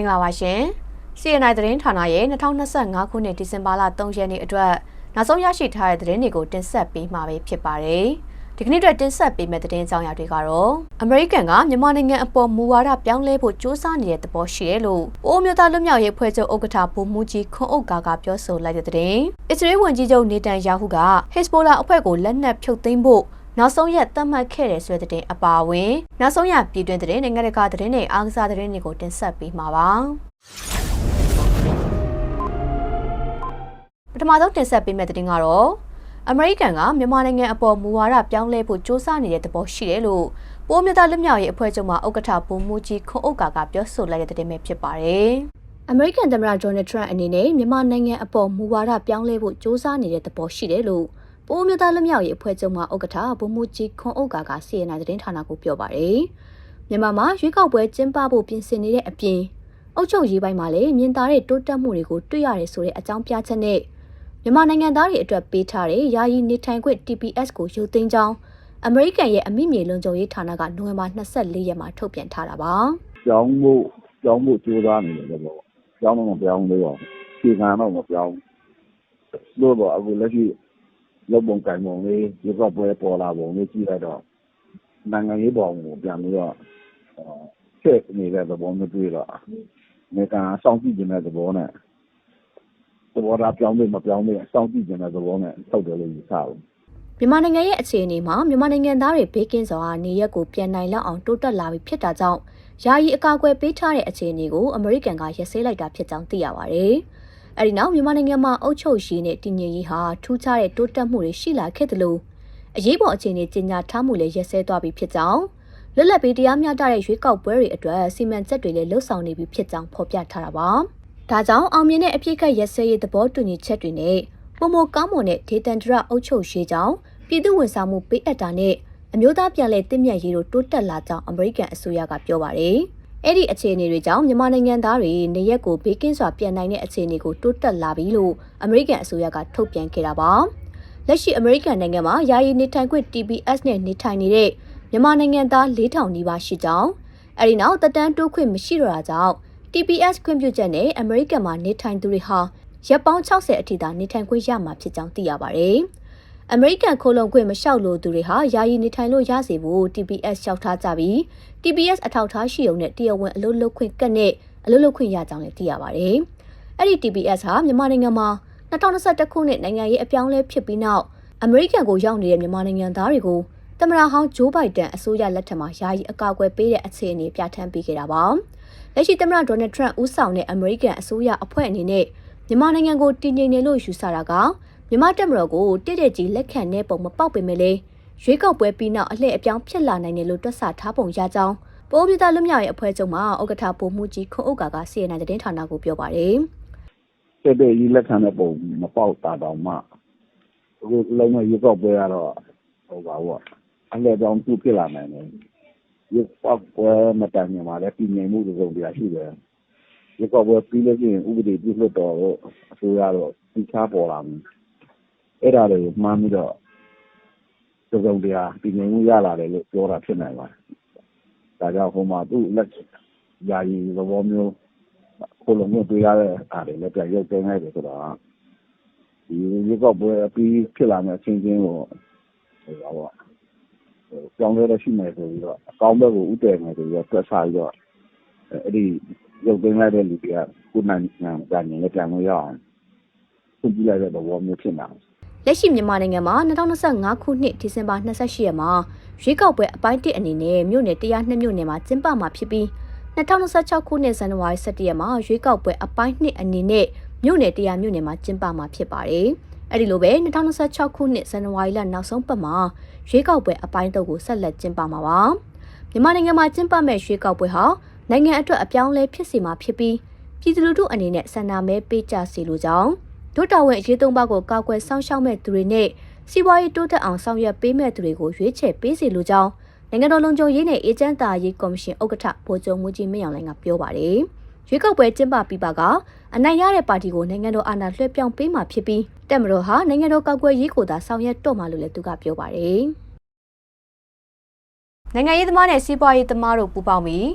မင်္ဂလာပါရှင် CNI သတင်းဌာနရဲ့2025ခုနှစ်ဒီဇင်ဘာလ3ရက်နေ့အတွက်နောက်ဆုံးရရှိထားတဲ့သတင်းတွေကိုတင်ဆက်ပေးမှာပဲဖြစ်ပါတယ်ဒီကနေ့အတွက်တင်ဆက်ပေးမယ့်သတင်းကြောင်းရာတွေကတော့အမေရိကန်ကမြန်မာနိုင်ငံအပေါ်မူဝါဒပြောင်းလဲဖို့စ조사နေတဲ့သဘောရှိတယ်လို့အိုးမျိုးသားလွတ်မြောက်ရေးဖွဲ့ချုပ်ဥက္ကဋ္ဌဗိုလ်မှူးကြီးခွန်အုပ်ကာကပြောဆိုလိုက်တဲ့သတင်းအစ္စရေးဝန်ကြီးချုပ်နေတန်ယာဟုကဟက်စဘိုလာအဖွဲ့ကိုလက်နက်ဖြုတ်သိမ်းဖို့ နောက်ဆုံးရက်သတ်မှတ်ခဲ့တဲ့ဆွဲသတင်းအပါအဝင်နောက်ဆုံးရပြည်တွင်းသတင်းနိုင်ငံတကာသတင်းတွေအားကစားသတင်းတွေကိုတင်ဆက်ပေးမှာပါပထမဆုံးတင်ဆက်ပေးမယ့်သတင်းကတော့အမေရိကန်ကမြန်မာနိုင်ငံအပေါ်မူဝါဒပြောင်းလဲဖို့ကြိုးစားနေတဲ့သဘောရှိတယ်လို့ပိုးမြတာလက်မြောက်ရေးအဖွဲ့ချုပ်မှဥက္ကဋ္ဌဘုံမူကြီးခွန်ဥက္ကာကပြောဆိုလိုက်တဲ့သတင်းပဲဖြစ်ပါတယ်အမေရိကန်သမ္မတဒေါ်နယ်ထရန့်အနေနဲ့မြန်မာနိုင်ငံအပေါ်မူဝါဒပြောင်းလဲဖို့ကြိုးစားနေတဲ့သဘောရှိတယ်လို့ ပိုးမြသားလွတ်မြောက်ရေးအဖွဲ့ချုပ်မှဥက္ကဋ္ဌဗိုလ်မှူးကြီးခွန်ဥက္ကာကစီရင်နိုင်သတင်းဌာနကိုပြောပါတယ်။မြန်မာမှာရွေးကောက်ပွဲကျင်းပဖို့ပြင်ဆင်နေတဲ့အပြင်အုပ်ချုပ်ရေးပိုင်းမှာလည်းမြင်သာတဲ့တိုးတက်မှုတွေကိုတွေ့ရတယ်ဆိုတဲ့အကြောင်းပြချက်နဲ့မြန်မာနိုင်ငံသားတွေအတွက်ပေးထားတဲ့ယာယီနေထိုင်ခွင့် TPS ကိုရုပ်သိမ်းကြောင်းအမေရိကန်ရဲ့အမိမြေလုံခြုံရေးဌာနကနိုဝင်ဘာ24ရက်မှာထုတ်ပြန်ထားတာပါပြောင်းဖို့ပြောင်းဖို့ကြိုးစားနေတယ်ပေါ့ပြောင်းတော့မပြောင်းသေးပါဘူးခြေခံတော့မပြောင်းလို့တော့အခုလက်ရှိ လုပ်ပုံကင်ပုံလေးဒီကပွဲပေါ်လာပုံလေးကြည့်လိုက်တော့နိုင်ငံရေးပုံကိုပြန်ပြီးတော့ဆက်နေတဲ့သဘောမျိုးတွေ့တော့နေကစောင့်ကြည့်နေတဲ့သဘောနဲ့သဘောထားပြောင်းလို့မပြောင်းလို့စောင့်ကြည့်နေတဲ့သဘောနဲ့ထုတ်တယ်လို့ယူဆဘူးမြန်မာနိုင်ငံရဲ့အခြေအနေမှာမြန်မာနိုင်ငံသားတွေဘေးကင်းစွာနေရက်ကိုပြန်နိုင်လောက်အောင်တိုးတက်လာပြီဖြစ်တာကြောင့်ယာယီအကာအကွယ်ပေးထားတဲ့အခြေအနေကိုအမေရိကန်ကရက်စဲလိုက်တာဖြစ်ကြောင်းသိရပါဗျ။ အဲဒီနောက်မြန်မာနိုင်ငံမှာအုပ်ချုပ်ရေးနဲ့တည်ငြိမ်ရေးဟာထူးခြားတဲ့တိုးတက်မှုတွေရှိလာခဲ့တယ်လို့အရေးပေါ်အခြေအနေကြီးညာထားမှုလည်းရက်စဲသွားပြီဖြစ်ကြောင်းလွတ်လပ်ပြီးတရားမျှတတဲ့ရွေးကောက်ပွဲတွေအတွက်စီမံချက်တွေလည်းလှုပ်ဆောင်နေပြီဖြစ်ကြောင်းဖော်ပြထားတာပါ။ဒါကြောင့်အောင်မြင်တဲ့အပြည့်ခတ်ရက်စဲရေးသဘောတူညီချက်တွေနဲ့ပုံမကောင်းမွန်တဲ့ဒေသန္တရအုပ်ချုပ်ရေးကြောင့်ပြည်သူဝန်ဆောင်မှုပေးအပ်တာနဲ့အမျိုးသားပြန်လည်တည်မြတ်ရေးတို့တိုးတက်လာကြောင်းအမေရိကန်အစိုးရကပြောပါတယ်။ အဲ့ဒီအခြေအနေတွေကြောင့်မြန်မာနိုင်ငံသားတွေနေရက်ကိုဘေးကင်းစွာပြန်နိုင်တဲ့အခြေအနေကိုတိုးတက်လာပြီလို့အမေရိကန်အစိုးရကထုတ်ပြန်ခဲ့တာပါ။လက်ရှိအမေရိကန်နိုင်ငံမှာယာယီနေထိုင်ခွင့် TPS နဲ့နေထိုင်နေတဲ့မြန်မာနိုင်ငံသား4000နီးပါးရှိကြောင်းအဲဒီနောက်တက်တန်းတိုးခွင့်မရှိတော့တာကြောင့် TPS ခွင့်ပြုချက်နဲ့အမေရိကန်မှာနေထိုင်သူတွေဟာရက်ပေါင်း60အထိသာနေထိုင်ခွင့်ရမှာဖြစ်ကြောင်းသိရပါတယ်။ အမေရိကန်ခိုးလုံခွင့်မလျှောက်လို့သူတွေဟာယာယီနေထိုင်လို့ရစေဖို့ TPS လျှောက်ထားကြပြီး TPS အထောက်ထားရှိုံနဲ့တရားဝင်အလုပ်လုပ်ခွင့်ကတ်နဲ့အလုပ်လုပ်ခွင့်ရကြောင်းလည်းသိရပါတယ်။အဲ့ဒီ TPS ဟာမြန်မာနိုင်ငံမှာ2021ခုနှစ်နိုင်ငံရေးအပြောင်းလဲဖြစ်ပြီးနောက်အမေရိကန်ကိုရောက်နေတဲ့မြန်မာနိုင်ငံသားတွေကိုတမရဟောင်းဂျိုးဘိုင်ဒန်အစိုးရလက်ထက်မှာယာယီအကာအကွယ်ပေးတဲ့အခြေအနေပြဋ္ဌာန်းပေးခဲ့တာပါ။လက်ရှိတမရဒေါ်နယ်ထရန့်ဦးဆောင်တဲ့အမေရိကန်အစိုးရအဖွဲ့အနေနဲ့မြန်မာနိုင်ငံကိုတည်ငြိမ်နေလို့ယူဆတာက မြန်မာတက်မတော်ကိုတိတဲ့ကြီးလက်ခံတဲ့ပုံမပေါက်ပေမဲ့လေရွေးကောက်ပွဲပြီးနောက်အလှည့်အပြောင်းဖြစ်လာနိုင်တယ်လို့တွက်ဆထားပုံရကြောင်းပိုးပြသားလွတ်မြောက်ရေးအဖွဲ့ချုပ်မှဥက္ကဋ္ဌဗိုလ်မှူးကြီးခွန်ဥက္ကာကစီရင်တဲ့သတင်းဌာနကိုပြောပါတယ်တဲ့တဲ့ကြီးလက်ခံတဲ့ပုံမပေါက်တာတော့မှအခုလုံးဝရေကောက်ပွဲကတော့ဟိုပါဘောအလဲကြောင့်သူ့ဖြစ်လာနိုင်တယ်ရေကောက်ပွဲမတိုင်မှာလည်းပြည်ငြိမ်မှုတွေကုန်ပြရှိတယ်ရေကောက်ပွဲပြီးလို့ရှိရင်ဥပဒေပြုလို့တော့အစိုးရတော့သိချပေါ်လာမယ် အဲ့ဒါတွေကိုမှန်းပြီးတော့သစုံတရားပြည်ငြိမ်မှုရလာတယ်လို့ပြောတာဖြစ်နိုင်ပါတယ်ဒါကြောင့်ဟိုမှာသူ့လက်ယာယီသဘောမျိုးကိုလုံးမျိုးတွေ့ရတဲ့အားတွေလည်းပြန်ရုပ်သိမ်းလိုက်တယ်ဆိုတော့ဒီရေကောက်ပွဲပြီးဖြစ်လာမယ့်အချင်းချင်းကိုဟိုပါပေါ့ကြောင်းလဲရှိမယ်ဆိုပြီးတော့အကောင်းဘက်ကိုဥတည်မယ်ဆိုပြီးတော့တွက်ဆပြီးတော့အဲ့ဒီရုပ်သိမ်းလိုက်တဲ့လူတွေကကိုနိုင်ငံပြန်နေပြန်လို့ရအောင်သူကြည့်လိုက်တဲ့သဘောမျိုးဖြစ်နေတာ လက်ရှိမြန်မာနိုင်ငံမှာ2025ခုနှစ်ဒီဇင်ဘာ28ရက်မှာရွေးကောက်ပွဲအပိုင်း1အနေနဲ့မြို့နယ်102မြို့နယ်မှာကျင်းပမှာဖြစ်ပြီး2026ခုနှစ်ဇန်နဝါရီ17ရက်မှာရွေးကောက်ပွဲအပိုင်း2အနေနဲ့မြို့နယ်100မြို့နယ်မှာကျင်းပမှာဖြစ်ပါတယ်။အဲဒီလိုပဲ2026ခုနှစ်ဇန်နဝါရီလနောက်ဆုံးပတ်မှာရွေးကောက်ပွဲအပိုင်း3ကိုဆက်လက်ကျင်းပမှာပါ။မြန်မာနိုင်ငံမှာကျင်းပမဲ့ရွေးကောက်ပွဲဟာနိုင်ငံအတွက်အပြောင်းလဲဖြစ်စီမှာဖြစ်ပြီးပြည်သူလူထုအနေနဲ့ဆန္ဒမဲပေးကြစီလိုကြောင်း ဒုတော်ဝင်အရေးသုံးပါးကိုကာကွယ်ဆောင်ရှောက်မဲ့သူတွေနဲ့စီးပွားရေးတိုးတက်အောင်ဆောင်ရွက်ပေးမဲ့သူတွေကိုရွေးချယ်ပေးစီလိုကြောင်းနိုင်ငံတော်လုံခြုံရေးနဲ့အေဂျင့်တာရေးကော်မရှင်ဥက္ကဋ္ဌဗိုလ်ချုပ်မူကြီးမင်းအောင်လှိုင်ကပြောပါတယ်။ရွေးကောက်ပွဲကျင်းပပြီးပါကအနိုင်ရတဲ့ပါတီကိုနိုင်ငံတော်အာဏာလွှဲပြောင်းပေးမှဖြစ်ပြီးတက်မတော်ဟာနိုင်ငံတော်ကောက်ွယ်ရေးကိုသာဆောင်ရွက်တော့မှလို့လည်းသူကပြောပါတယ်။နိုင်ငံရေးသမားနဲ့စီးပွားရေးသမားတို့ပူးပေါင်းပြီး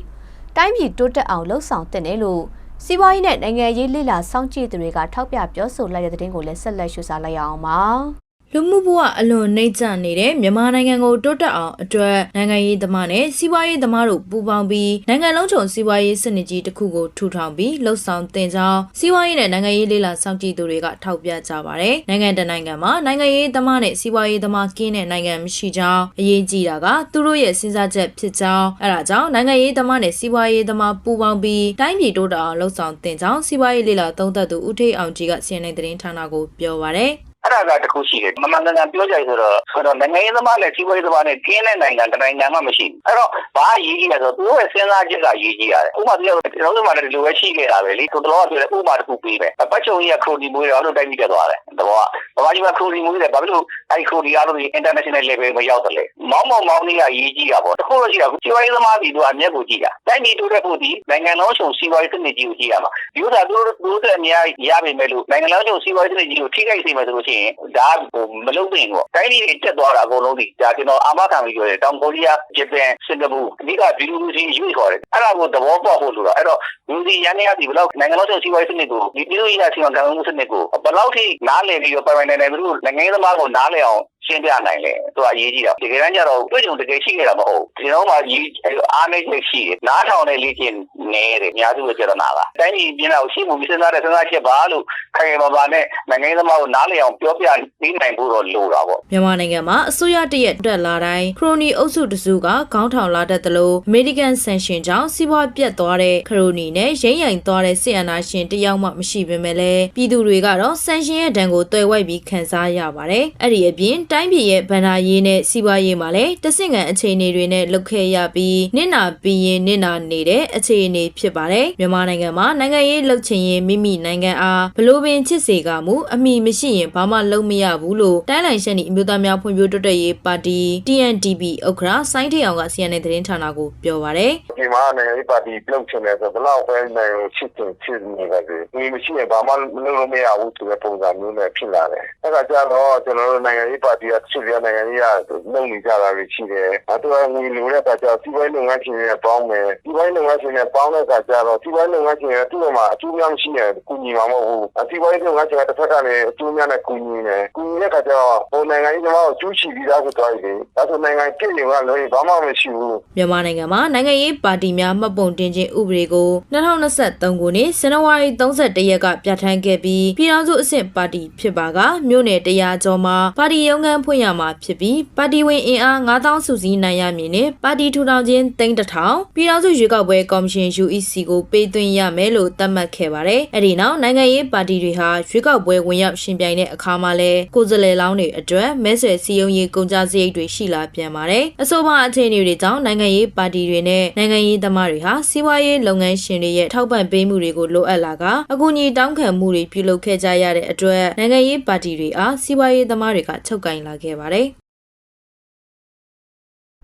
တိုင်းပြည်တိုးတက်အောင်လှုံ့ဆော်တင်တယ်လို့ စီးပွားရေးနဲ့နိုင်ငံရေးလှိလာစောင့်ကြည့်သူတွေကထောက်ပြပြောဆိုလိုက်တဲ့သတင်းကိုလည်းဆက်လက်ရှုစားလိုက်ရအောင်ပါ လူမှုဘဝအလွန်နှိမ့်ချနေတဲ့မြန်မာနိုင်ငံကိုတိုးတက်အောင်အတွက်နိုင်ငံရေးသမားနဲ့စီးပွားရေးသမားတို့ပူးပေါင်းပြီးနိုင်ငံလုံးချုံစီးပွားရေးစနစ်ကြီးတစ်ခုကိုထူထောင်ပြီးလှုပ်ဆောင်တင်ကြောင်းစီးပွားရေးနဲ့နိုင်ငံရေးလေးလာစောင့်ကြည့်သူတွေကထောက်ပြကြပါတယ်။နိုင်ငံတကာနိုင်ငံမှာနိုင်ငံရေးသမားနဲ့စီးပွားရေးသမားကင်းတဲ့နိုင်ငံမရှိကြောင်းအရေးကြီးတာကသူတို့ရဲ့စဉ်းစားချက်ဖြစ်ကြောင်းအဲဒါကြောင့်နိုင်ငံရေးသမားနဲ့စီးပွားရေးသမားပူးပေါင်းပြီးတိုင်းပြည်တိုးတက်အောင်လှုပ်ဆောင်တင်ကြောင်းစီးပွားရေးလေးလာသုံးသပ်သူဦးထိပ်အောင်ကြီးကစီရင်တဲ့သတင်းဌာနကိုပြောပါတယ်။ အဲ့ဒါကတခုရှိတယ်မမှန်ကန်ကန်ပြောကြရဆိုတော့ဆိုတော့နိုင်ငံရေးသမားနဲ့စီးပွားရေးသမားနဲ့ကင်းတဲ့နိုင်ငံတစ်နိုင်ငံမှမရှိဘူးအဲ့တော့ဘာအရေးကြီးလဲဆိုတော့သူတို့ရဲ့စဉ်းစားချက်ကရေးကြီးရတယ်ဥပမာပြောကျွန်တော်တို့မှလည်းဒီလိုပဲရှိခဲ့တာပဲလေသူတို့ကပြောတယ်ဥပမာတစ်ခုပေးမယ်ပတ်ချုံကြီးကခရိုဒီမွေးတယ်အဲ့လိုတိုင်းပြီးတက်သွားတယ်တော့ကဘာကြီးကခရိုဒီမွေးတယ်ဘာဖြစ်လို့အဲ့ခရိုဒီအားလုံးဒီ international level မရောက်တယ်လေမောင်းမောင်းမောင်းကြီးကရေးကြီးတာပေါ့တခုတော့ရှိတာစီးပွားရေးသမားတွေတို့အမျက်ကိုကြည့်တာတိုင်းပြည်တိုးတက်ဖို့ဒီနိုင်ငံလုံးချုံစီးပွားရေးစနစ်ကြီးကိုကြည့်ရမှာဒီဥစ္စာသူတို့တို့တဲ့အများရပါမယ်လို့နိုင်ငံလုံးချုံစီးပွားရေးစနစ်ကြီးကိုထိခိုက်စေမယ်ဆိုလို့ရှိရင်ဒါဟိုမလုပ်နိုင်ဘူးတိုင်းပြည်တွေတက်သွားတာအကုန်လုံးဒီဒါကျွန်တော်အာမခံပြီးပြောတယ်တောင်ကိုရီးယားဂျပန်စင်ကာပူအဓိကဘီလူစီယူခေါ်တယ်အဲ့ဒါကိုသဘောပေါက်ဖို့လိုတာအဲ့တော့လူစီရန်ရစီဘလောက်နိုင်ငံလုံးစီးပွားရေးစနစ်ကိုဒီပြည်သူ့ရေးစီမံခန့်ခွဲမှုစနစ်ကိုဘလောက်ထိနားလည်ပြီးတော့ပိုင်ပိုင်နိုင်နိုင်ပြီးနိုင်ငံရေးသမားကိုနားလည်အောင် ရှင်းပြနိုင်လေသူကအရေးကြီးတာတကယ်တမ်းကျတော့တွေ့ကြုံတကယ်ရှိနေတာမဟုတ်ဒီတော့မှကြီးအားနေချက်ရှိတယ်နားထောင်တဲ့လေ့ကျင့်နေတယ်အများစုရဲ့ကြရနာကတိုင်းပြည်ပြည်တော်ရှိမှုစဉ်းစားတဲ့စဉ်းစားချက်ပါလို့ခိုင်မာပါနဲ့နိုင်ငံရေးသမားကိုနားလည်အောင်ပြောပြပေးနိုင်ဖို့တော့လိုတာပေါ့မြန်မာနိုင်ငံမှာအစိုးရတရက်တက်လာတိုင်းခရိုနီအုပ်စုတစုကခေါင်းထောင်လာတတ်သလိုအမေရိကန်ဆန်ရှင်ကြောင့်စီးပွားပြတ်သွားတဲ့ခရိုနီနဲ့ရိမ့်ရိုင်သွားတဲ့ဆီယနာရှင်တယောက်မှမရှိပေမဲ့လည်းပြည်သူတွေကတော့ဆန်ရှင်ရဲ့ဒဏ်ကိုတွေ့ဝိုက်ပြီးခံစားရပါတယ်။အဲ့ဒီအပြင်တိုင်းပြည်ရဲ့ဗန္ဒာရေးနဲ့စီးပွားရေးမှာလည်းတဆင့်ခံအခြေအနေတွေနဲ့လုတ်ခဲရပြီးနစ်နာပြီးရင်နစ်နာနေတဲ့အခြေအနေဖြစ်ပါတယ်။မြန်မာနိုင်ငံမှာနိုင်ငံရေးလှုပ်ချင်ရင်မိမိနိုင်ငံအားဘလို့ပင်ချစ်စေကမူအမိမရှိရင်ဘာမှလုပ်မရဘူးလို့တိုင်းလိုင်ရှန်နီအမျိုးသားများဖွံ့ဖြိုးတိုးတက်ရေးပါတီ TNDP ဥက္ကရာစိုင်းထေအောင်က CNN သတင်းဌာနကိုပြောပါရယ်ဒီမှာနိုင်ငံရေးပါတီပြုတ်ချင်တယ်ဆိုဘယ်လောက်ပဲနိုင်ချစ်ချင်ချစ်နေပါစေဒီမရှိရင်ဘာမှလုပ်လို့မရဘူးဆိုတဲ့ပုံစံမျိုးနဲ့ဖြစ်လာတယ်အဲ့ဒါကြတော့ကျွန်တော်တို့နိုင်ငံရေးပါတီကချစ်ရနိုင်ငံရေးကလုပ်နေကြတာတွေရှိတယ်အဲတော့ငွေလိုတဲ့အခါကျတော့စီးပွားရေးလုပ်ငန်းရှင်တွေနဲ့ပေါင်းမယ်စီးပွားရေးလုပ်ငန်းရှင်တွေပေါင်းတဲ့အခါကျတော့စီးပွားရေးလုပ်ငန်းရှင်တွေသူ့မှာအကျိုးများမရှိရင်ကူညီမှာမဟုတ်ဘူးစီးပွားရေးလုပ်ငန်းရှင်ကတစ်ဖက်ကလည်းအကျိုးများနဲ့ကူညီတယ်ကူညီတဲ့အခါကျတော့ဟိုနိုင်ငံရေးသမားကိုကျူးချီပြီးသားဆိုတော့ဒီဒါဆိုနိုင်ငံပြည်ရင်ကလည်းဘာမှမရှိဘူးမြန်မာနိုင်ငံမှာနိုင်ငံရေးပါတီများမှတ်ပုံတင်ခြင်းဥပဒေကို2023ခုနှစ်ဇန်နဝါရီ31ရက်ကပြဋ္ဌာန်းခဲ့ပြီးပြည်ထောင်စုအဆင့်ပါတီဖြစ်ပါကမြို့နယ်တရားကျော်မှာပါတီရုံးခန်းဖွင့်ရမှာဖြစ်ပြီးပါတီဝင်အင်အား9000စုစည်းနိုင်ရမည်နဲ့ပါတီထူထောင်ခြင်းသိန်းတစ်ထောင်ပြည်ထောင်စုရွေးကောက်ပွဲကော်မရှင် UEC ကိုပေးသွင်းရမယ်လို့သတ်မှတ်ခဲ့ပါတယ်။အဲဒီနောက်နိုင်ငံရေးပါတီတွေဟာရွေးကောက်ပွဲဝင်ရောက်ရှင်ပြိုင်တဲ့အခါမှာလဲကိုယ်စားလှယ်လောင်းတွေအတွက်မဲဆွယ်စည်းရုံးရေးကုန်ကြစရိတ်တွေရှိလာပြန်ပါတယ်။အဆိုပါအခြေအနေတွေကြောင့်နိုင်ငံရေးပါတီတွေနဲ့နိုင်ငံရေးသမားတွေဟာစီးပွားရေးလုပ်ငန်းရှင်တွေရဲ့ထောက်ပံ့ပေးမှုတွေကိုလိုအပ်လာကအကူအညီတောင်းခံမှုတွေပြုလုပ်ခဲ့ကြရတဲ့အတွက်နိုင်ငံရေးပါတီတွေအားစီးပွားရေးသမားတွေကချုပ်ကင်လာခဲ့ပါတယ်။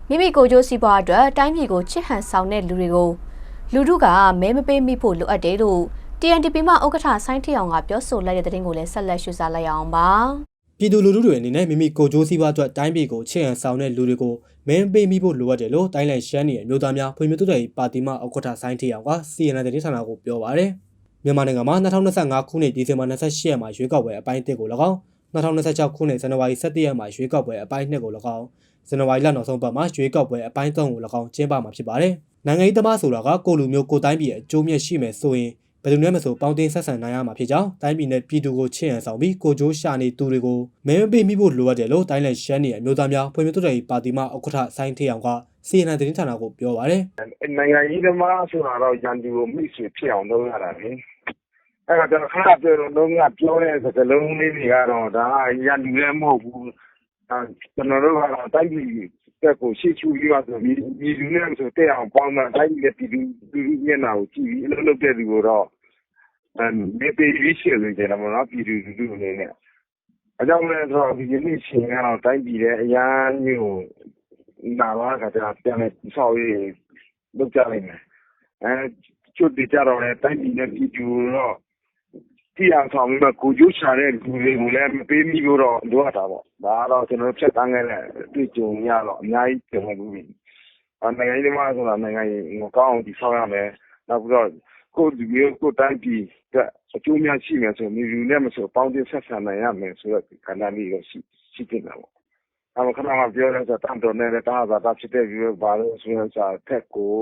မိမိကိုယ်ကျိုးစီးပွားအတွက်တိုင်းပြည်ကိုချစ်ဟန်ဆောင်တဲ့လူတွေကိုလူထုကမဲမပေးမိဖို့လိုအပ်တယ်လို့ TNTP မှဥက္ကဋ္ဌဆိုင်းထီအောင်ကပြောဆိုလိုက်တဲ့သတင်းကိုလည်းဆက်လက်ရှုစားလိုက်အောင်ပါ။ပြည်သူလူထုတွေအနေနဲ့မိမိကိုယ်ကျိုးစီးပွားအတွက်တိုင်းပြည်ကိုချစ်ဟန်ဆောင်တဲ့လူတွေကိုမင်းပေးမိဖို့လိုအပ်တယ်လို့တိုင်းလန်ရှမ်းပြည်အမျိုးသားများဖွံ့ဖြိုးတိုးတက်ရေးပါတီမှဥက္ကဋ္ဌဆိုင်းထေအောင်က CNN သတင်းဌာနကိုပြောပါရယ်မြန်မာနိုင်ငံမှာ2025ခုနှစ်ဒီဇင်ဘာ28ရက်မှာရွေးကောက်ပွဲအပိုင်း1ကို၎င်း 2026ခုနှစ်ဇန်နဝါရီ17ရက်မှာရွေးကောက်ပွဲအပိုင်း2ကို၎င်းဇန်နဝါရီလနောက်ဆုံးပတ်မှာရွေးကောက်ပွဲအပိုင်း3ကို၎င်းကျင်းပမှာဖြစ်ပါတယ်နိုင်ငံရေးသမားဆိုတာကကိုလူမျိုးကိုတိုင်းပြည်အကျိုးမြတ်ရှိမယ်ဆိုရင်ဘယ်သူနဲ့မဆိုပေါင်းတင်ဆက်ဆံနိုင်ရမှာဖြစ်ကြောင်းတိုင်းပြည်နဲ့ပြည်သူကိုချစ်ရန်ဆောင်ပြီးကိုကြိုးရှာနေသူတွေကိုမဲမပေးမိဖို့လိုအပ်တယ်လို့တိုင်းလက်ရှမ်းနေအမျိုးသားများဖွံ့ဖြိုးတိုးတက်ရေးပါတီမှဥက္ကဋ္ဌဆိုင်းထေအောင်က CNN သတင်းဌာနကိုပြောပါရယ်နိုင်ငံရေးသမားဆိုတာတော့ရန်သူကိုမိတ်ဆွေဖြစ်အောင်လုပ်ရတာလေ အဲ့တော့ကျွန်တော်ခဏပြောတော့လုံးဝပြောတဲ့စကားလုံးလေးတွေကတော့ဒါရန်သူလည်းမဟုတ်ဘူးအဲကျွန်တော်တို့ကတော့တိုက်ပြီးတက်ကိုရှေ့ချူပြီးတော့ဆိုပြီးဒီလူနဲ့ဆိုတက်အောင်ပေါင်းတာတိုက်ပြီးပြည်သူပြည်သူမျက်နှာကိုကြည့်ပြီးအလုပ်လုပ်တဲ့လူကိုတော့အဲမေးပေးပြီးရှေ့လို့ကျတယ်မနော်ပြည်သူလူထုအနေနဲ့အကြောင်းလဲဆိုတော့ဒီနေ့ရှင်ကတော့တိုင်းပြည်ရဲ့အရာမျိုးနာလာကတည်းကပြန်လဲဆောက်ရေးလုပ်ကြနိုင်မယ်အဲကျွတ်တကြတော့လဲတိုင်းပြည်နဲ့ပြည်သူတော့ ကြည့်အောင်ဆောင်ပြီးတော့ကိုကျိုးချတဲ့လူတွေကိုလည်းမပေးမိလို့တော့လိုအပ်တာပေါ့ဒါကတော့ကျွန်တော်ဖြတ်တန်းခဲ့တဲ့တွေ့ကြုံရတော့အများကြီးပြန်လာဘူးနိုင်ငံရေးသမားဆိုတာနိုင်ငံရေးကိုကောင်းအောင်တည်ဆောက်ရမယ်နောက်ပြီးတော့ကိုယ်လူမျိုးကိုယ်တိုင်းပြည်ကအကျိုးများရှိမယ်ဆိုမျိုးလူနဲ့မဆိုပေါင်းတင်ဆက်ဆံနိုင်ရမယ်ဆိုတော့ခန္ဓာလေးကိုရှိရှိတင်တာပေါ့။အဲခဏမှပြောလဲဆိုတန်တော်နဲ့တာသာတာဖြစ်တဲ့ပြီးဘာလို့ဆိုရင်စာထက်ကို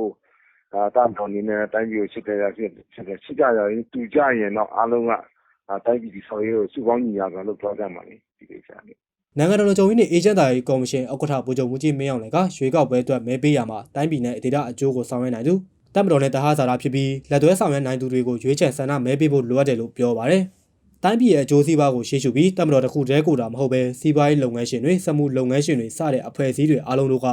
အာတန်တော်နေနဲ့တိုင်းပြည်ကိုရှိတဲ့ရဖြစ်ဖြစ်တယ်ရှိကြရရင်တူကြရင်တော့အားလုံးကတိုင်းပြည်ဒီဆော်ရေးကိုစုပေါင်းညီရတာလို့ပြောကြမှာလေဒီကိစ္စလေးနိုင်ငံတော်လုံခြုံရေးနှင့်အေဂျင့်တာရေးကော်မရှင်ဥက္ကဋ္ဌဗိုလ်ချုပ်မှုကြီးမင်းအောင်လှိုင်ကရွေးကောက်ပွဲအတွက်မဲပေးရမှာတိုင်းပြည်နဲ့ဒေသအကျိုးကိုဆောင်ရွက်နိုင်သူတပ်မတော်နဲ့တဟဇာတာဖြစ်ပြီးလက်သွဲဆောင်ရွက်နိုင်သူတွေကိုရွေးချယ်ဆန္ဒမဲပေးဖို့လိုအပ်တယ်လို့ပြောပါတယ်။ တိုင်းပြည်ရဲ့အကျိုးစီးပွားကိုရှေ့ရှုပြီးတပ်မတော်တစ်ခုတည်းကိုတာမဟုတ်ပဲစီးပွားရေးလုပ်ငန်းရှင်တွေစက်မှုလုပ်ငန်းရှင်တွေစတဲ့အဖွဲ့အစည်းတွေအားလုံးတို့က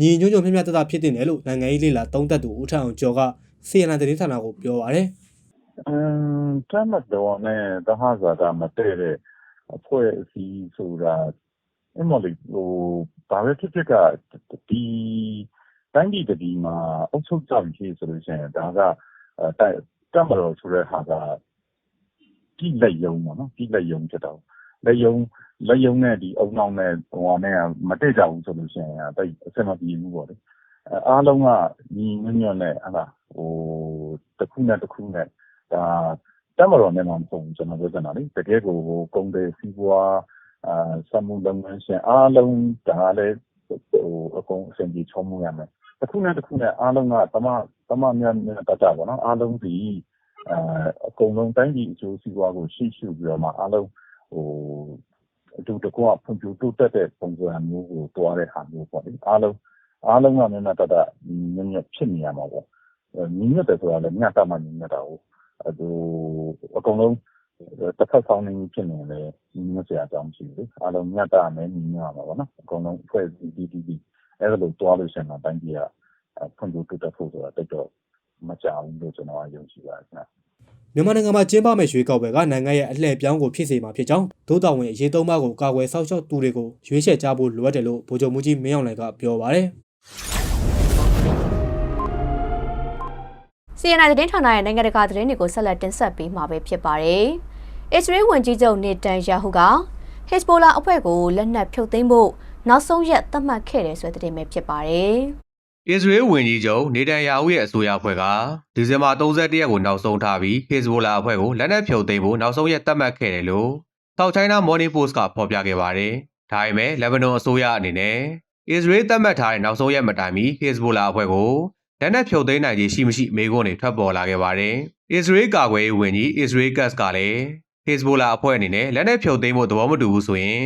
ညီညွတ်ညွတ်မျှမျှတတဖြစ်တင်တယ်လို့နိုင်ငံရေးလေလာသုံးသပ်သူဦးထအောင်ကျော်ကစီယန်နသတင်းဌာနကိုပြောပါတယ်။အမ်တမတော်နဲ့တဟဇာတာမတည့်တဲ့အဖွဲ့အစည်းဆိုတာအမလေးဟိုဘာပဲဖြစ်ဖြစ်ကဒီတိုင်းပြည်တည်မှာအုပ်ချုပ်ကြပြီဆိုလို့ရှိရင်ဒါကတမတော်ဆိုတဲ့ဟာက ဒီလက်ယုံပေါ့နော်ဒီလက်ယုံဖြစ်တော့လက်ယုံလက်ယုံနဲ့ဒီအုံနောက်နဲ့ဟိုဟာနဲ့မတည့်ကြဘူးဆိုလို့ရှိရင်အဲ့အစမပြေဘူးပေါ့လေအားလုံးကညီညွတ်ညွတ်နဲ့ဟာဟိုတစ်ခုနဲ့တစ်ခုနဲ့ဒါတက်မတော်နဲ့မှမဟုတ်ဘူးကျွန်တော်ပြောချင်တာလေတကယ်ကိုကုံတယ်စီးပွားအာစမှုလုပ်ငန်းရှင်အားလုံးဒါလည်းဟိုအကုန်အဆင်ပြေချုံးမှုရမယ်တစ်ခုနဲ့တစ်ခုနဲ့အားလုံးကတမတမမြတ်မြတ်တတ်တာပေါ့နော်အားလုံးဒီ အာအကုန်လုံးတိုင်းပြည်အကျိုးစီးပွားကိုရှိရှိပြီးတော့မှအားလုံးဟိုအတူတကွဖွံ့ဖြိုးတိုးတက်တဲ့ပုံစံမျိုးကိုတွားတဲ့ဟာမျိုးပေါ့လေအားလုံးအားလုံးကမြတ်မြတ်တတ်မြတ်မြတ်ဖြစ်နေရမှာပေါ့ညီညွတ်တယ်ဆိုတာလည်းမြတ်တတ်မှညီညွတ်တာကိုအဲဟိုအကုန်လုံးတစ်ဖက်ဆောင်နေဖြစ်နေလေညီညွတ်စရာအကြောင်းရှိတယ်အားလုံးမြတ်တာမယ်ညီညွတ်ရမှာပေါ့နော်အကုန်လုံးဖွဲ့စည်းပြီးပြီးပြီးအဲ့လိုတွားလို့ရှိရင်တော့တိုင်းပြည်ကဖွံ့ဖြိုးတိုးတက်ဖို့ဆိုတာတိတ်တော့ မကြောက်ဘူးလို့ကျွန်တော်ကယုံကြည်ပါတယ်ခင်ဗျမြန်မာနိုင်ငံမှာကျင်းပမယ့်ရွေးကောက်ပွဲကနိုင်ငံရဲ့အလှည့်ပြောင်းကိုဖြစ်စေမှာဖြစ်ကြောင်းဒို့တော်ဝင်အရေးသုံးပါးကိုကာကွယ်စောင့်ရှောက်သူတွေကိုရွေးချယ်ကြဖို့လိုအပ်တယ်လို့ဗိုလ်ချုပ်မှုကြီးမင်းအောင်လှိုင်ကပြောပါတယ်။ CNN သတင်းဌာနရဲ့နိုင်ငံတကာသတင်းတွေကိုဆက်လက်တင်ဆက်ပေးမှာပဲဖြစ်ပါတယ်။အစ္စရေးဝန်ကြီးချုပ်နေတန်ယာဟုကဟစ်ဇ်ဘိုလာအဖွဲ့ကိုလက်နက်ဖြုတ်သိမ်းဖို့နောက်ဆုံးရက်သတ်မှတ်ခဲ့တယ်ဆိုတဲ့သတင်းပဲဖြစ်ပါတယ်။ အစ္စရေးဝန်ကြီးချုပ်နေတန်ယာဟုရဲ့အစိုးရအဖွဲ့ကဒီဇင်ဘာ31ရက်ကိုနောက်ဆုံးထားပြီးဟစ်ဇ်ဘိုလာအဖွဲ့ကိုလက်နက်ဖြုတ်သိမ်းဖို့နောက်ဆုံးရက်သတ်မှတ်ခဲ့တယ်လို့ South China Morning Post ကဖော်ပြခဲ့ပါတယ်။ဒါပေမဲ့လက်ဘနွန်အစိုးရအနေနဲ့အစ္စရေးသတ်မှတ်ထားတဲ့နောက်ဆုံးရက်မတိုင်မီဟစ်ဇ်ဘိုလာအဖွဲ့ကိုလက်နက်ဖြုတ်သိမ်းနိုင်ခြင်းရှိမရှိမေးခွန်းတွေထွက်ပေါ်လာခဲ့ပါတယ်။အစ္စရေးကာကွယ်ရေးဝန်ကြီးအစ္စရေးကတ်ကလည်းဟစ်ဇ်ဘိုလာအဖွဲ့အနေနဲ့လက်နက်ဖြုတ်သိမ်းဖို့သဘောမတူဘူးဆိုရင်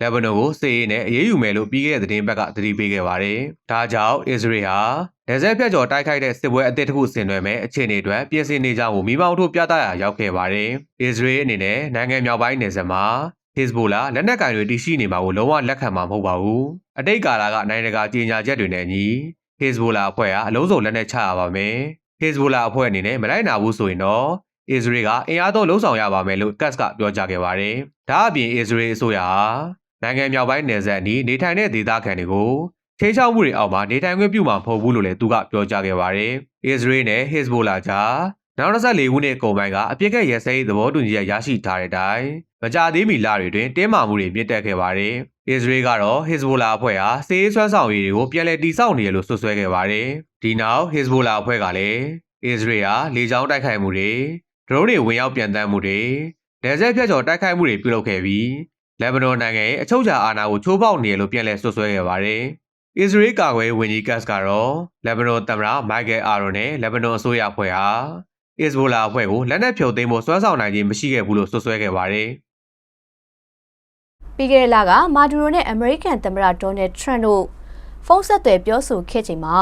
လက်ဘနွန်ကိုစစ်ရေးနဲ့အရေးယူမယ်လို့ပြီးခဲ့တဲ့သတင်းပတ်ကသတိပေးခဲ့ပါတယ်။ဒါကြောင့်အစ္စရေးဟာဒေဇက်ဖြတ်ကျော်တိုက်ခိုက်တဲ့စစ်ပွဲအသစ်တစ်ခုဆင်နွှဲမဲ့အခြေအနေအတွက်ပြင်ဆင်နေကြဖို့မိမောင်းထုတ်ပြသရာရောက်ခဲ့ပါတယ်။အစ္စရေးအနေနဲ့နိုင်ငံမြောက်ပိုင်းနယ်စပ်မှာဟစ်ဇ်ဘိုလာလက်နက်ကင်တွေတည်ရှိနေမှာကိုလုံးဝလက်ခံမှာမဟုတ်ပါဘူး။အတိတ်ကာလကနိုင်ငံတကာကြေညာချက်တွေနဲ့အညီဟစ်ဇ်ဘိုလာအဖွဲ့ဟာအလုံးစုံလက်နက်ချရပါမယ်။ဟစ်ဇ်ဘိုလာအဖွဲ့အနေနဲ့မလိုက်နာဘူးဆိုရင်တော့အစ္စရေးကအင်အားသုံးလှုံ့ဆော်ရပါမယ်လို့ကတ်ကပြောကြားခဲ့ပါတယ်။ဒါအပြင်အစ္စရေးအစိုးရဟာ နိုင်ငံမြောက်ပိုင်းနယ်စပ်အနီးနေထိုင်တဲ့ဒေသခံတွေကိုထိန်းချောက်မှုတွေအောက်မှာနေထိုင်ခွင့်ပြုမှာမဟုတ်ဘူးလို့လည်းသူကပြောကြားခဲ့ပါတယ်။အစ္စရေးနဲ့ဟစ်ဇ်ဘိုလာကြားနောက်24ခုနှစ်ကုန်ပိုင်းကအပြစ်ကက်ရဲစဲရေးသဘောတူညီချက်ရရှိထားတဲ့အတိုင်းမကြသေးမီလတွေတွင်တင်းမာမှုတွေမြင့်တက်ခဲ့ပါတယ်။အစ္စရေးကတော့ဟစ်ဇ်ဘိုလာအဖွဲ့ဟာစစ်ရေးဆွမ်းဆောင်ရည်တွေကိုပြန်လည်တိစောက်နေရလို့ဆွဆွဲခဲ့ပါတယ်။ဒီနောက်ဟစ်ဇ်ဘိုလာအဖွဲ့ကလည်းအစ္စရေးဟာလေကြောင်းတိုက်ခိုက်မှုတွေဒရုန်းတွေဝင်ရောက်ပြန်တမ်းမှုတွေနယ်စပ်ဖြတ်ကျော်တိုက်ခိုက်မှုတွေပြုလုပ်ခဲ့ပြီး လက်ဘနွန်နိုင်ငံရဲ့အချုပ်အခြာအာဏာကိုချိုးဖောက်နေရလို့ပြန်လည်ဆွဆွဲခဲ့ပါတယ်။အစ္စရေးကာကွယ်ဝန်ကြီးကတ်ကတော့လက်ဘနွန်သမ္မတမိုက်ကယ်အာရွန်နဲ့လက်ဘနွန်အစိုးရအဖွဲ့ဟာအစ္စဘိုလာအဖွဲ့ကိုလက်နက်ဖြုတ်သိမ်းဖို့စွမ်းဆောင်နိုင်ခြင်းမရှိခဲ့ဘူးလို့ဆွဆွဲခဲ့ပါတယ်။ပြီးခဲ့တဲ့လကမာဒူရိုနဲ့အမေရိကန်သမ္မတဒေါ်နယ်ထရန့်တို့ဖုန်းဆက်သွယ်ပြောဆိုခဲ့ချိန်မှာ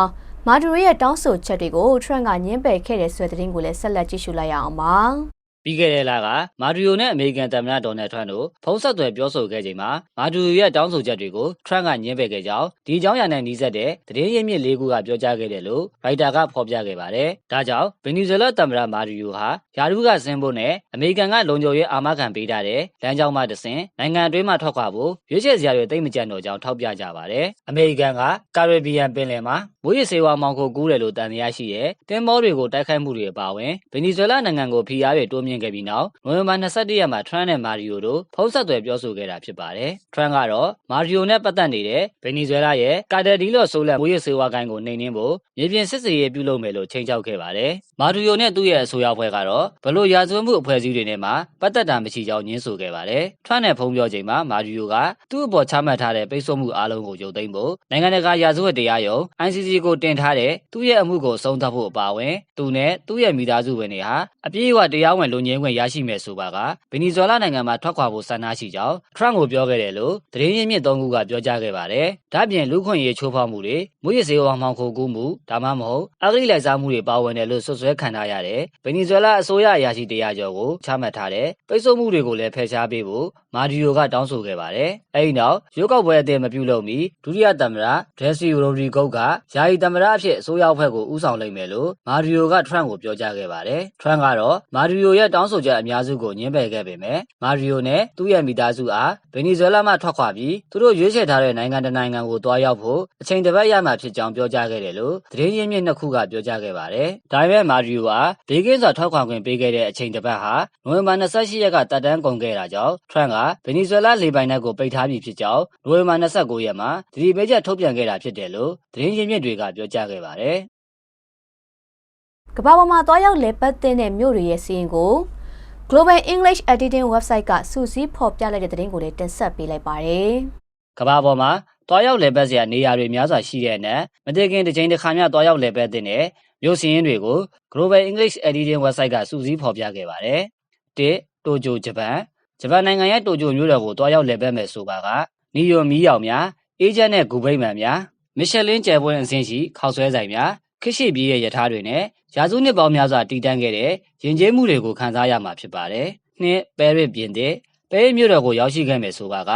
မာဒူရိုရဲ့တောင်းဆိုချက်တွေကိုထရန့်ကညှင်းပယ်ခဲ့တဲ့ဆွဲသတင်းကိုလည်းဆက်လက်ကြည့်ရှုလိုက်ရအောင်ပါ။ ပြီးခဲ့တဲ့လကမာဒူရိုနဲ့အမေရိကန်သမ္မတဒေါ်နယ်ထရန့်တို့ဖုန်းဆက်သွယ်ပြောဆိုခဲ့ချိန်မှာမာဒူရိုရဲ့တောင်းဆိုချက်တွေကိုထရန့်ကညှင်းပယ်ခဲ့ကြောင်းဒီအကြောင်းအရာနဲ့နှီးစပ်တဲ့သတင်းရင်းမြစ်၄ခုကပြောကြားခဲ့တယ်လို့ရိုက်တာကဖော်ပြခဲ့ပါတယ်။ဒါကြောင့်ဗင်နီဇွဲလားသမ္မတမာဒူရိုဟာယာရုကဆင်းဖို့နဲ့အမေရိကန်ကလုံခြုံရေးအာမခံပေးထားတဲ့လမ်းကြောင်းမှတဆင်နိုင်ငံအတွင်းမှထွက်ခွာဖို့ရွေးချယ်စရာတွေသိမ့်မကြံတော့ကြောင်းထောက်ပြကြပါတယ်။အမေရိကန်ကကာရစ်ဘီယံပင်လယ်မှာမွေးရစေဝါမောင်ခိုကူးတယ်လို့တန်တရားရှိတဲ့တင်းမောတွေကိုတိုက်ခိုက်မှုတွေအပါအဝင်ဗင်နီဇွဲလားနိုင်ငံကိုဖိအားတွေတိုးမြမြင့်ခဲ့ပြီးနောက်နိုဝင်ဘာ21ရက်မှာထရန့်နဲ့မာရီယိုတို့ဖုံးဆက်သွယ်ပြောဆိုခဲ့တာဖြစ်ပါတယ်။ထရန့်ကတော့မာရီယိုနဲ့ပတ်သက်နေတဲ့ဗင်နီဇွဲလားရဲ့ကာတာဒီလော့ဆိုလက်မွေးရစေဝါကိုင်းကိုနှိမ်နင်းဖို့မြေပြင်စစ်စေးရေးပြုလုပ်မယ်လို့ချိန်ချောက်ခဲ့ပါတယ်။မာရီယိုနဲ့သူ့ရဲ့အဆိုအဖွဲကတော့ဘလို့ရာဇဝတ်မှုအဖွဲ့အစည်းတွေနဲ့မှပတ်သက်တာမရှိကြောင်းညင်းဆိုခဲ့ပါတယ်။ထရန့်နဲ့ဖုံးပြောချိန်မှာမာရီယိုကသူ့အပေါ်ချမှတ်ထားတဲ့ပိတ်ဆို့မှုအလုံးကိုရုပ်သိမ်းဖို့နိုင်ငံတကာရာဇဝတ်တရားရုံး ICC ကိုတင်ထားတဲ့သူ့ရဲ့အမှုကိုဆုံးသတ်ဖို့အပါအဝင် သူနဲ့သူ့ရဲ့မိသားစုဝင်တွေဟာအပြည့်အဝတရားဝင်လူငင်းခွင့်ရရှိမယ်ဆိုပါကဗင်နီဇွဲလားနိုင်ငံမှာထွက်ခွာဖို့ဆန္ဒရှိကြောင်းထရန့်ကိုပြောခဲ့တယ်လို့သတင်းရင်းမြစ်သုံးခုကပြောကြားခဲ့ပါတယ်။ဒါ့အပြင်လူခွင့်ရေးချိုးဖောက်မှုတွေမွေးရစေဝါမှောင်ခိုကူးမှုဒါမှမဟုတ်အဂိလိုက်စားမှုတွေပါဝင်တယ်လို့ဆွဆွဲခံထားရတဲ့ဗင်နီဇွဲလားအစိုးရအရာရှိတရားကျော်ကိုချမှတ်ထားတဲ့ပိတ်ဆို့မှုတွေကိုလည်းဖယ်ရှားပေးဖို့မာဒီယိုကတောင်းဆိုခဲ့ပါတယ်။အဲဒီနောက်ရွေးကောက်ပွဲအသစ်မပြုလုပ်မီဒုတိယသမ္မတဒရက်စီရိုဒရီဂုတ်ကယာယီသမ္မတအဖြစ်အစိုးရအဖွဲ့ကိုဦးဆောင်လိမ့်မယ်လို့မာဒီယိုကထရန့်ကိုပြောကြားခဲ့ပါတယ်။ထရန့်ကတော့မာဒီယိုရဲ့တောင်းဆိုချက်အများစုကိုညှင်းပယ်ခဲ့ပေမဲ့မာဒီယိုနဲ့သူ့ရဲ့မိသားစုအားဗင်နီဇွဲလားမှထွက်ခွာပြီးသူတို့ရွေးချယ်ထားတဲ့နိုင်ငံတစ်နိုင်ငံကိုတွားရောက်ဖို့အချိန်တစ်ပတ်ရမှဖြစ်ကြောင်းပြောကြားခဲ့တယ်လို့သတင်းရင်းမြစ်နှစ်ခုကပြောကြားခဲ့ပါတယ်။ဒါပေမဲ့မာဒီယိုကဘေးကင်းစွာထွက်ခွာခွင့်ပေးခဲ့တဲ့အချိန်တစ်ပတ်ဟာနိုဝင်ဘာ28ရက်ကတပ်တန်းကုန်ခဲ့တာကြောင့်ထရန့်ကဗင်နီဇွဲလားလေပိုင်နက်ကိုပိတ်ထားပြီးဖြစ်ကြောင်းနိုဝင်ဘာ29ရက်မှာဒီဒီပေးချက်ထုတ်ပြန်ခဲ့တာဖြစ်တယ်လို့သတင်းရင်းမြစ်တွေကပြောကြားခဲ့ပါတယ်။ ကမ္ဘာပေါ်မှာတွားရောက်လဲပတ်တဲ့မြို့တွေရဲ့စီးရင်ကို Global English Editing website ကစူးစီးဖော်ပြလိုက်တဲ့သတင်းကိုလည်းတင်ဆက်ပေးလိုက်ပါတယ်။ကမ္ဘာပေါ်မှာတွားရောက်လည်ပတ်စရာနေရာတွေများစွာရှိတဲ့အနက်မတည်ခင်တစ်ချိန်တစ်ခါမျှတွားရောက်လည်ပတ်တဲ့မြို့စည်းရင်းတွေကို Global English Editing website ကစူးစီးဖော်ပြခဲ့ပါတယ်။၁တိုကျိုဂျပန်ဂျပန်နိုင်ငံရဲ့တိုကျိုမြို့တော်ကိုတွားရောက်လည်ပတ်မယ်ဆိုပါကနီယိုမီယောင်များအေဂျင့်နဲ့ဂူဘိတ်မှန်များမီရှယ်လင်းကျယ်ပွဲအဆင့်ရှိခောက်ဆွဲဆိုင်များ ခရှိပြေးရဲ့ယထာတွေနဲ့ရာစုနှစ်ပေါင်းများစွာတည်တံ့ခဲ့တဲ့ယဉ်ကျေးမှုတွေကိုခန်းစားရမှာဖြစ်ပါတယ်။နှစ်ပဲရစ်ပြင်သစ်ပဲရစ်မြို့တော်ကိုရောက်ရှိခဲ့မယ်ဆိုပါက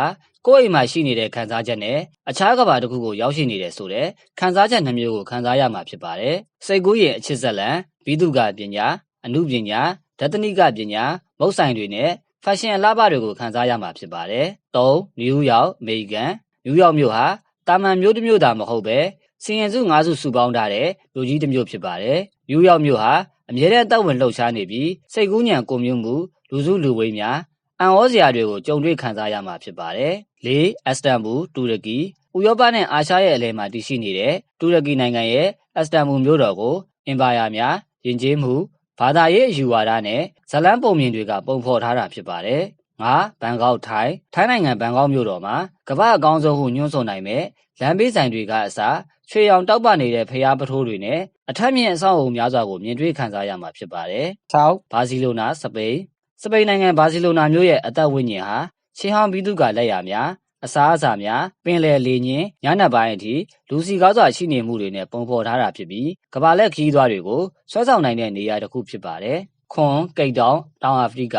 ကိုယ့်အိမ်မှာရှိနေတဲ့ခန်းစားချက်နဲ့အခြားကဘာတစ်ခုကိုရောက်ရှိနေတဲ့ဆိုတဲ့ခန်းစားချက်နှမျိုးကိုခန်းစားရမှာဖြစ်ပါတယ်။စိတ်ကူးရင်အချစ်ဆက်လန်ဘိတုကပညာအမှုပညာဒသနိကပညာမုတ်ဆိုင်တွေနဲ့ဖက်ရှင်အလားပါတွေကိုခန်းစားရမှာဖြစ်ပါတယ်။၃နယူးယောက်အမေရိကန်နယူးယောက်မြို့ဟာတာမန်မြို့တစ်မြို့သာမဟုတ်ပဲ စီရင်စု၅စုစုပေါင်းထားတဲ့မြို့ကြီးတစ်မြို့ဖြစ်ပါတယ်။နယူးယောက်မြို့ဟာအမြဲတမ်းတပ်ဝင်လှုပ်ရှားနေပြီးစိတ်ကူးညံကိုမျိုးမှုလူစုလူဝေးများအံ့ဩစရာတွေကိုကြုံတွေ့ခံစားရမှာဖြစ်ပါတယ်။၄အက်စတန်ဘူတူရကီဥရောပနဲ့အာရှရဲ့အလယ်မှာတည်ရှိနေတဲ့တူရကီနိုင်ငံရဲ့အက်စတန်ဘူမြို့တော်ကိုအင်ပါယာများယဉ်ကျေးမှုဘာသာရေးအယူဝါဒနဲ့ဇလန်းပုံမြင်တွေကပုံဖော်ထားတာဖြစ်ပါတယ်။ ငါဘန်ကောက်ထိုင်းထိုင်းနိုင်ငံဘန်ကောက်မြို့တော်မှာကမ္ဘာအကောင်းဆုံးဟုညွှန်းဆိုနိုင်မဲ့လမ်းဘေးဆိုင်တွေကအစားချွေရောင်တောက်ပနေတဲ့ဖျားပထိုးတွေနဲ့အထက်မြင့်အဆောက်အုံများစွာကိုမြင်တွေ့ခံစားရမှာဖြစ်ပါတယ်။၆ဘာစီလိုနာစပိန်စပိန်နိုင်ငံဘာစီလိုနာမြို့ရဲ့အသက်ဝိညာဉ်ဟာချင်းဟောင်းပြီးသူကလက်ရများအစားအစာများပင်လယ်လေညင်းညနေပိုင်းအထိလူစီကားစွာရှိနေမှုတွေနဲ့ပုံဖော်ထားတာဖြစ်ပြီးကမ္ဘာလက်ခီးသွားတွေကိုဆွဲဆောင်နိုင်တဲ့နေရာတစ်ခုဖြစ်ပါတယ်။ခွန်ကိတ်တောင်တောင်အာဖရိက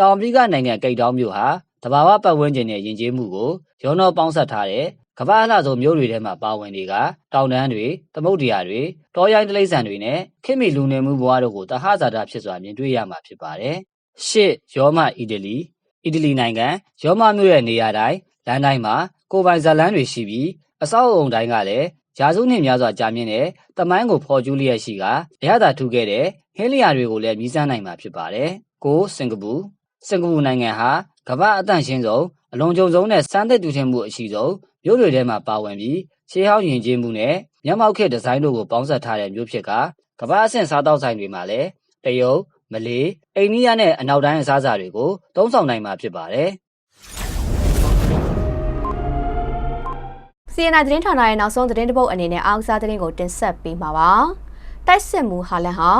တောင်အာဖရိကနိုင်ငံကိတ်တောင်မြို့ဟာတဘာဝပတ်ဝန်းကျင်နဲ့ယဉ်ကျေးမှုကိုရောနှောပေါင်းစပ်ထားတဲ့ကမ္ဘာအလှဆုံးမြို့တွေထဲမှာပါဝင်တွေကတောင်တန်းတွေသမုဒ္ဒရာတွေတောရိုင်းတိရစ္ဆာန်တွေနဲ့ခင်မီလူနေမှုဘဝတို့ကိုတဟဇာတဖြစ်စွာမြင်တွေ့ရမှာဖြစ်ပါတယ်။ရှစ်ရောမအီတလီအီတလီနိုင်ငံရောမမြို့ရဲ့နေရာတိုင်းလမ်းတိုင်းမှာကိုပိုင်ဇလန်းတွေရှိပြီးအဆောက်အုံတိုင်းကလည်းရာစုနှစ်များစွာကြာမြင့်တဲ့တမိုင်းကိုဖော်ကျူးလျက်ရှိကအရသာထူခဲ့တဲ့ဟင်းလျာတွေကိုလည်းမြည်စမ်းနိုင်မှာဖြစ်ပါတယ်။ကိုစင်ကာပူ စင်ကာပူနိုင်ငံဟာကမ္ဘာအသန့်ရှင်းဆုံးအလုံးကျုံဆုံးနဲ့စမ်းသစ်တူထင်မှုအရှိဆုံးမြို့တွေထဲမှာပါဝင်ပြီးရှေးဟောင်းယဉ်ကျေးမှုနဲ့မျက်မှောက်ခေတ်ဒီဇိုင်းတို့ကိုပေါင်းစပ်ထားတဲ့မြို့ဖြစ်ကကမ္ဘာအဆင့်စားတောက်ဆိုင်တွေမှာလည်းတရုတ်မလေးအိန္ဒိယနဲ့အနောက်တိုင်းအစားအစာတွေကိုသုံးဆောင်နိုင်မှာဖြစ်ပါတယ် CNI သတင်းဌာနရဲ့နောက်ဆုံးသတင်းတစ်ပုဒ်အနေနဲ့အားကစားသတင်းကိုတင်ဆက်ပေးမှာပါ။တိုက်စစ်မှုဟာလန်ဟာ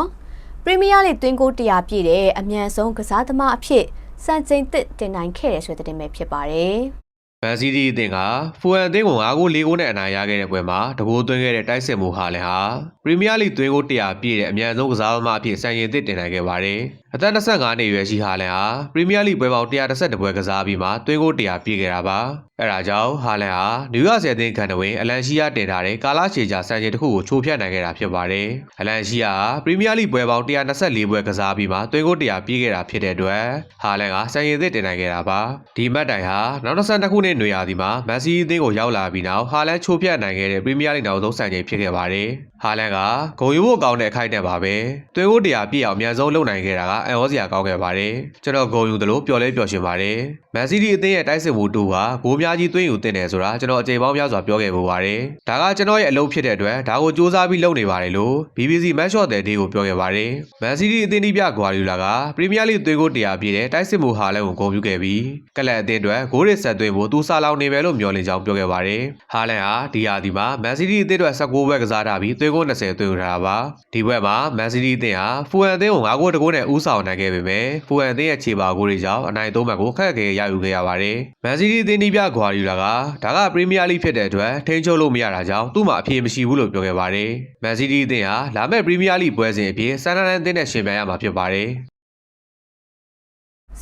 ပရီးမီးယားလိသွင်းကို100ပြည့်တဲ့အမြန်ဆုံးကစားသမားအဖြစ်စံချိန်သစ်တင်နိုင်ခဲ့တဲ့ဆိုတဲ့သတင်းပဲဖြစ်ပါတယ်။ ဗန်စီးတီအသင်းကဖူအန်အသင်းကို9ဂိုး4ဂိုးနဲ့အနိုင်ရခဲ့တဲ့ပွဲမှာတကိုးသွင်းခဲ့တဲ့တိုက်စစ်မှုဟာလည်းဟာပရီးမီးယားလိသွင်းဂိုး100ပြည့်တဲ့အမြန်ဆုံးကစားသမားအဖြစ်စံချိန်သစ်တင်နိုင်ခဲ့ပါတယ်။အသက်25နှစ်အရွယ်ရှိဟာလန်ဟာပရီးမီးယားလိပွဲပေါင်း132ပွဲကစားပြီးမှသွင်းဂိုး100ပြည့်ခဲ့တာပါ။အဲဒါကြောင့်ဟာလန်ဟာနယူးယောက်ဆယ်အသင်းကန်တဝင်းအလန်ရှိယာတင်ထားတဲ့ကာလာရှေဂျာစံချိန်တစ်ခုကိုချိုးဖျက်နိုင်ခဲ့တာဖြစ်ပါတယ်။အလန်ရှိယာပရီးမီးယားလိပွဲပေါင်း124ပွဲကစားပြီးမှသွင်းဂိုး100ပြည့်ခဲ့တာဖြစ်တဲ့အတွက်ဟာလန်ကစံချိန်သစ်တင်နိုင်ခဲ့တာပါ။ဒီမတ်တိုင်ဟာနောက်22ခုနှစ်နှစ်နွေရာသီမှာမန်စီးအသင်းကိုရောက်လာပြီးနောက်ဟာလန်ချိုးဖြတ်နိုင်ခဲ့တဲ့ပရီးမီးယားလိနောက်ဆုံးစံချိန်ဖြစ်ခဲ့ပါတယ်။ဟာလန်ကဂုံယူဖို့ကောင်းတဲ့အခိုက်အတန့်ပါပဲ။သွင်းဖို့တရားပြည့်အောင်အများဆုံးလုပ်နိုင်ခဲ့တာကအန်ဟောစရာကောင်းခဲ့ပါတယ်။ကျွန်တော်ဂုံယူသလိုပျော်လဲပျော်ရွှင်ပါတယ်။မန်စီးတီအသင်းရဲ့တိုက်စစ်မှုတူဟာဂိုးများကြီးသွင်းယူတင်တယ်ဆိုတာကျွန်တော်အကြိမ်ပေါင်းများစွာပြောခဲ့ပူပါတယ်။ဒါကကျွန်တော်ရဲ့အလုပ်ဖြစ်တဲ့အတွက်ဒါကိုစူးစမ်းပြီးလုပ်နေပါတယ်လို့ BBC Match of the Day ကိုပြောခဲ့ပါတယ်။မန်စီးတီအသင်းဒီပြဂွာရီလာကပရီးမီးယားလိသွင်းဖို့တရားပြည့်တဲ့တိုက်စစ်မှုဟာလန်ကိုဂုံယူခဲ့ပြီးကလပ်အသင်းအတွက်ဂိုးရစ်ဆက်သွင်းဖို့သူစာလောင်နေမယ်လို့မျှော်လင့်ကြောင်းပြောခဲ့ပါတယ်။ဟာလန်ဟာဒီယာဒီမှာမန်စီးတီအသင်းအတွက်16ဘွဲကစားထားပြီးသွင်းကို20သွင်းထားတာပါ။ဒီဘွဲမှာမန်စီးတီအသင်းဟာဖူအန်အသင်းကို9ဂိုးတကိုးနဲ့ဦးဆောင်နိုင်ခဲ့ပေမဲ့ဖူအန်အသင်းရဲ့ခြေပါဂိုးတွေကြောင့်အနိုင်သုံးမှတ်ကိုခက်ခဲရယူခဲ့ရပါတယ်။မန်စီးတီအသင်းဒီပြဂွာရီလာကဒါကပရီးမီးယားလိဖြစ်တဲ့အတွက်ထိန်းချုပ်လို့မရတာကြောင့်သူ့မှာအပြေမရှိဘူးလို့ပြောခဲ့ပါတယ်။မန်စီးတီအသင်းဟာလာမယ့်ပရီးမီးယားလိပွဲစဉ်အဖြစ်ဆန်နလန်အသင်းနဲ့ရှင်ပြိုင်ရမှာဖြစ်ပါတယ်။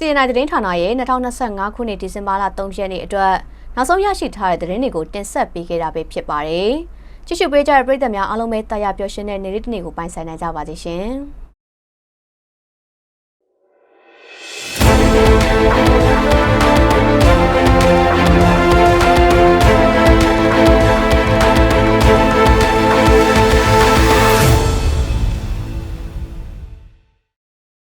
CNI သတင်းဌာနရဲ့2025ခုနှစ်ဒီဇင်ဘာလ3ရက်နေ့အတွက်နောက်ဆုံးရရှိထားတဲ့သတင်းတွေကိုတင်ဆက်ပေးခဲ့တာပဲဖြစ်ပါတယ်။ကြည့်ရှုပေးကြတဲ့ပရိသတ်များအားလုံးပဲတာယာပျော်ရွှင်တဲ့နေ့ရက်တစ်နေ့ကိုပိုင်ဆိုင်နိုင်ကြပါစေရှင်။